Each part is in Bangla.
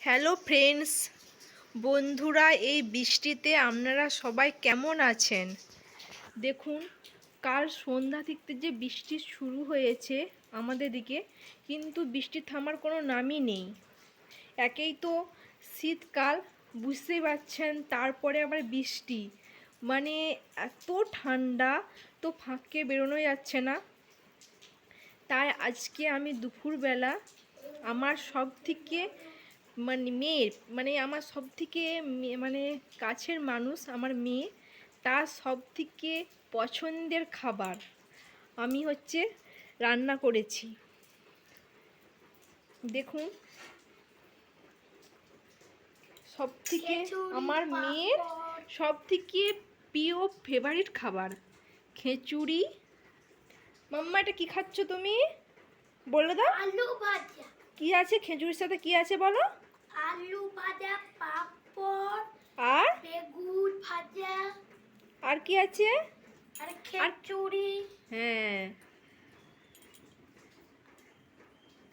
হ্যালো ফ্রেন্ডস বন্ধুরা, এই বৃষ্টিতে আপনারা সবাই কেমন আছেন? দেখুন, কাল সন্ধ্যা থেকে যে বৃষ্টি শুরু হয়েছে আমাদের দিকে, কিন্তু বৃষ্টি থামার কোনো নামই নেই। একেই তো শীতকাল, বুঝতেই পারছেন, তারপরে আবার বৃষ্টি। মানে এত ঠান্ডা, তো ফাঁকে বেরোনো যাচ্ছে না। তাই আজকে আমি দুপুরবেলা আমার সব থেকে মানে মেয়ের মানে আমার সব থেকে মানে কাছের মানুষ আমার মেয়ে তার সব থেকে পছন্দের খাবার আমি হচ্ছে রান্না করেছি। দেখুন। সব থেকে আমার মেয়ের সব থেকে প্রিয় ফেভারিট খাবার খিচুড়ি। মাম্মা এটা কি খাচ্ছ তুমি? বলে দাও। আলু ভাজা। কি আছে? খেজুরির সাথে কি আছে বলো? আলু ভাজা পাঁপড় আর? বেগুন ভাজা। আর কি আছে? আর খিচুড়ি। হ্যাঁ।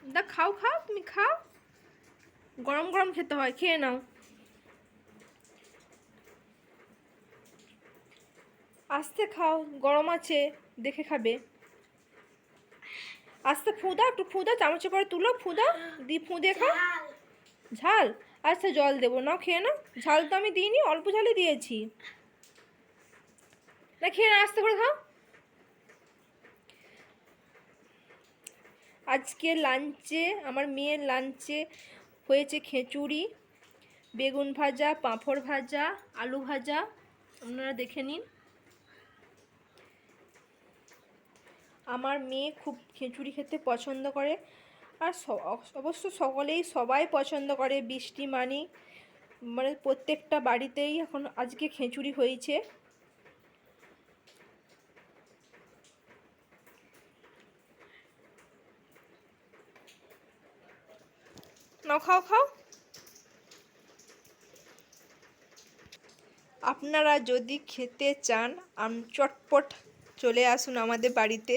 দা খাও খাও তুমি খাও। গরম গরম খেতে হয় খেয়ে নাও। আস্তে খাও গরম আছে দেখে খাবে। আস্তে ফুদা একটু ফুদা চামচে করে তুলো ফুদা দি ফুঁদে খাও। ঝাল? ঝাল আচ্ছা জল দেবো। না খেয়ে নাও। ঝাল তো আমি দিইনি, অল্প ঝালই দিয়েছি। না, খেয়ে না আস্তে করে খাও। আজকে লাঞ্চে, আমার মেয়ের লাঞ্চে হয়েছে খিচুড়ি, বেগুন ভাজা, পাঁপড় ভাজা, আলু ভাজা। আপনারা দেখে নিন। আমার মেয়ে খুব খিচুড়ি খেতে পছন্দ করে। আর অবশ্য সকলেই সবাই পছন্দ করে বৃষ্টি মানি। মানে প্রত্যেকটা বাড়িতেই এখন আজকে খিচুড়ি হয়েছে। নাও, খাও খাও। আপনারা যদি খেতে চান, আম চটপট চলে আসুন আমাদের বাড়িতে।